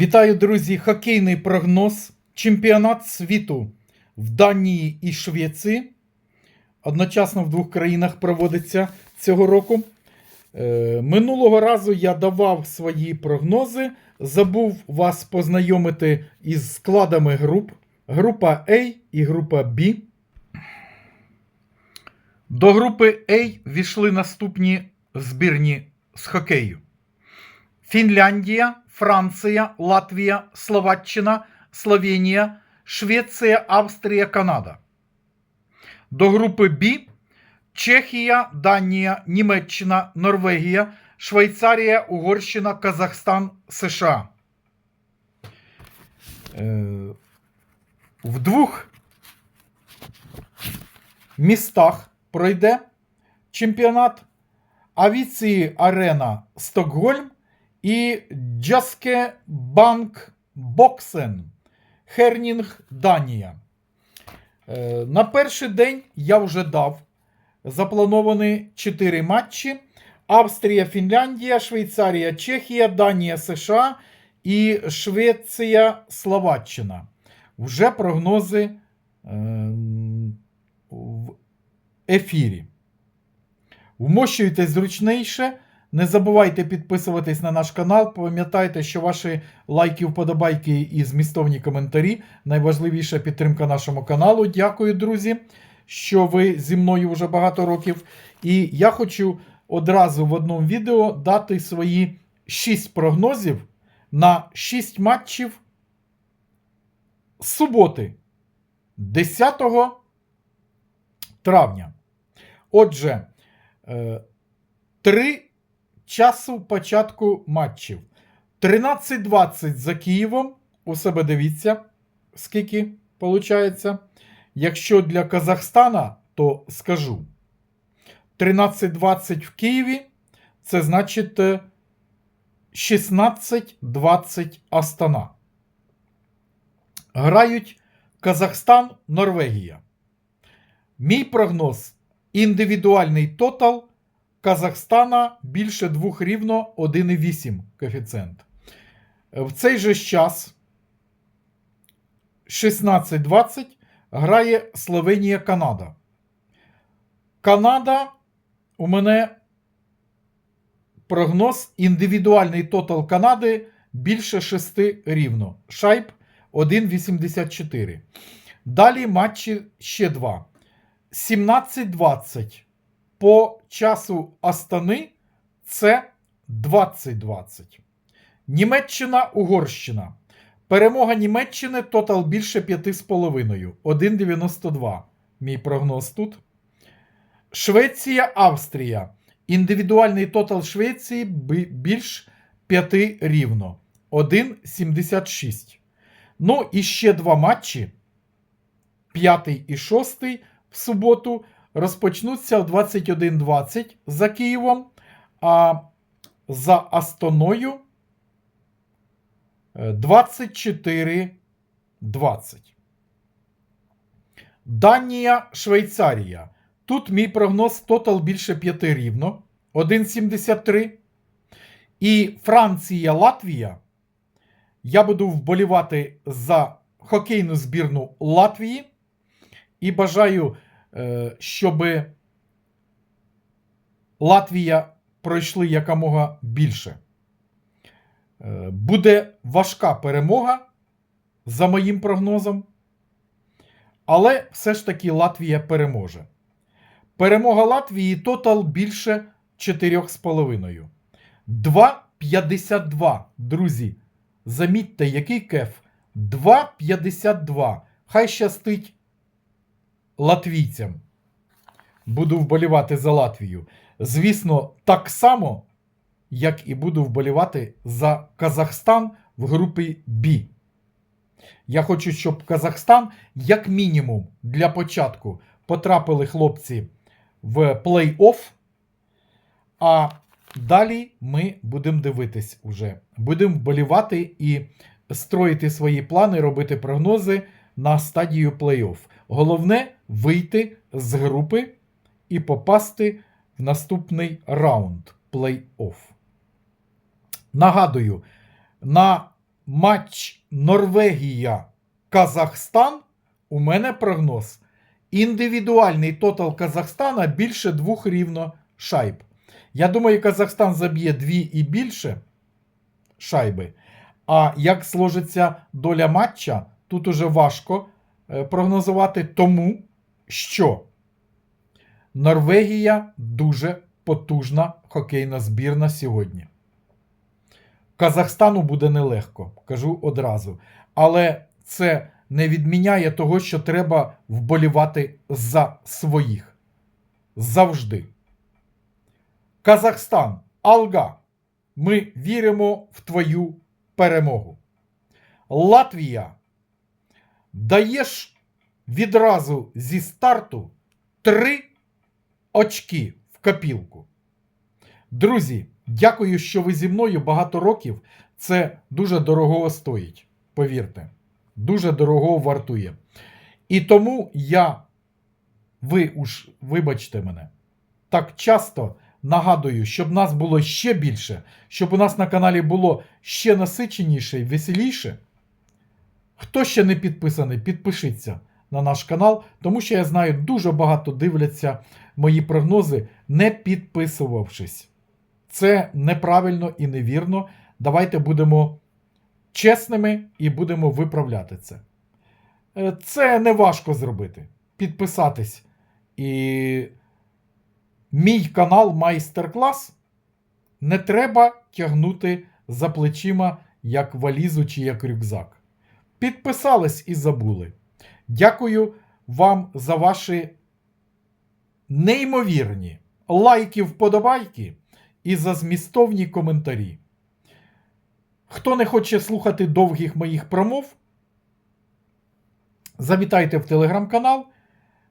Вітаю, друзі! Хокейний прогноз. Чемпіонат світу в Данії і Швеції. Одночасно в двох країнах проводиться цього року. Е, Минулого разу я давав свої прогнози. Забув вас познайомити із складами груп. Група А і група Б. До групи А війшли наступні збірні з хокею. Фінляндія, Франція, Латвія, Словаччина, Словенія, Швеція, Австрія, Канада. До групи Б Чехія, Данія, Німеччина, Норвегія, Швейцарія, Угорщина, Казахстан, США. Е, В двох містах пройде чемпіонат. Авіції Арена Стокгольм і Джаске Банк Боксен Хернінг Данія. Е, На перший день я вже дав заплановані 4 матчі: Австрія, Фінляндія, Швейцарія, Чехія, Данія, США і Швеція, Словаччина. Вже прогнози ем, в ефірі. Вмощуйтесь зручніше. Не забувайте підписуватись на наш канал. Пам'ятайте, що ваші лайки, вподобайки і змістовні коментарі найважливіша підтримка нашому каналу. Дякую, друзі, що ви зі мною вже багато років. І я хочу одразу в одному відео дати свої 6 прогнозів на 6 матчів з суботи, 10 травня. Отже, е, три часу початку матчів. 13.20 за Києвом. У себе дивіться, скільки виходить. Якщо для Казахстана, то скажу. 13.20 в Києві. Це значить е, 16.20 Астана. Грають Казахстан, Норвегія. Мій прогноз індивідуальний тотал Казахстана більше двох рівно 1,8 коефіцієнт. В цей же час 16-20 грає Словенія Канада. Канада у мене прогноз індивідуальний тотал Канади більше 6 рівно. Шайб 1,84. Далі матчі ще два. 17-20 по часу Астани це 20-20. Німеччина, Угорщина. Перемога Німеччини тотал більше 5,5. 1,92. Мій прогноз тут. Швеція, Австрія. Індивідуальний тотал Швеції більш 5 рівно. 1,76. Ну і ще два матчі. П'ятий і шостий в суботу розпочнуться в 21.20 за Києвом, а за Астоною е, 24.20. Данія, Швейцарія. Тут мій прогноз тотал більше 5 рівно 1,73. І Франція, Латвія. Я буду вболівати за хокейну збірну Латвії. І бажаю, щоб Латвія пройшли якомога більше. Е, Буде важка перемога, за моїм прогнозом. Але все ж таки Латвія переможе. Перемога Латвії тотал більше 4,5. 2,52. Друзі. Замітьте, який кеф. 2,52. Хай щастить латвійцям. Буду вболівати за Латвію. Звісно, так само, як і буду вболівати за Казахстан в групі Б. Я хочу, щоб Казахстан, як мінімум, для початку потрапили хлопці в плей-офф. А далі ми будемо дивитись уже. Будемо вболівати і строїти свої плани, робити прогнози на стадію плей-офф. Головне вийти з групи і попасти в наступний раунд плей-офф. Нагадую, на матч Норвегія Казахстан у мене прогноз. Індивідуальний тотал Казахстана більше двох рівно шайб. Я думаю, Казахстан заб'є дві і більше шайби. А як сложиться доля матча, тут уже важко прогнозувати, тому що Норвегія дуже потужна хокейна збірна сьогодні. Казахстану буде нелегко, кажу одразу. Але це не відміняє того, що треба вболівати за своїх. Завжди. Казахстан, Алга, ми віримо в твою перемогу. Латвія, даєш відразу зі старту три очки в копілку. Друзі, дякую, що ви зі мною багато років. Це дуже дорого стоїть. Повірте, дуже дорого вартує. І тому я, ви уж вибачте мене, так часто нагадую, щоб нас було ще більше, щоб у нас на каналі було ще насиченіше і веселіше. Хто ще не підписаний, підпишіться на наш канал, тому що я знаю, дуже багато дивляться мої прогнози, не підписувавшись. Це неправильно і невірно. Давайте будемо чесними і будемо виправляти це. Е, Це не важко зробити. Підписатись. І мій канал майстер-клас не треба тягнути за плечима як валізу чи як рюкзак. Підписались і забули. Дякую вам за ваші неймовірні лайки, вподобайки і за змістовні коментарі. Хто не хоче слухати довгих моїх промов, завітайте в телеграм-канал.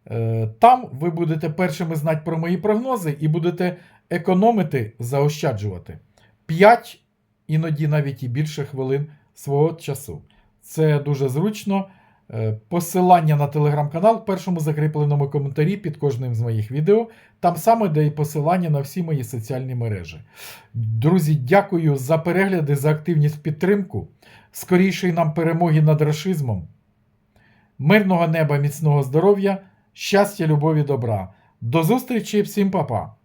Е, Там ви будете першими знати про мої прогнози і будете економити, заощаджувати 5, іноді навіть і більше хвилин свого часу. Це дуже зручно. Е, Посилання на телеграм-канал в першому закріпленому коментарі під кожним з моїх відео. Там саме де і посилання на всі мої соціальні мережі. Друзі, дякую за перегляди, за активність підтримку. Скорішої нам перемоги над рашизмом. Мирного неба, міцного здоров'я, щастя, любові, добра. До зустрічі, всім па-па!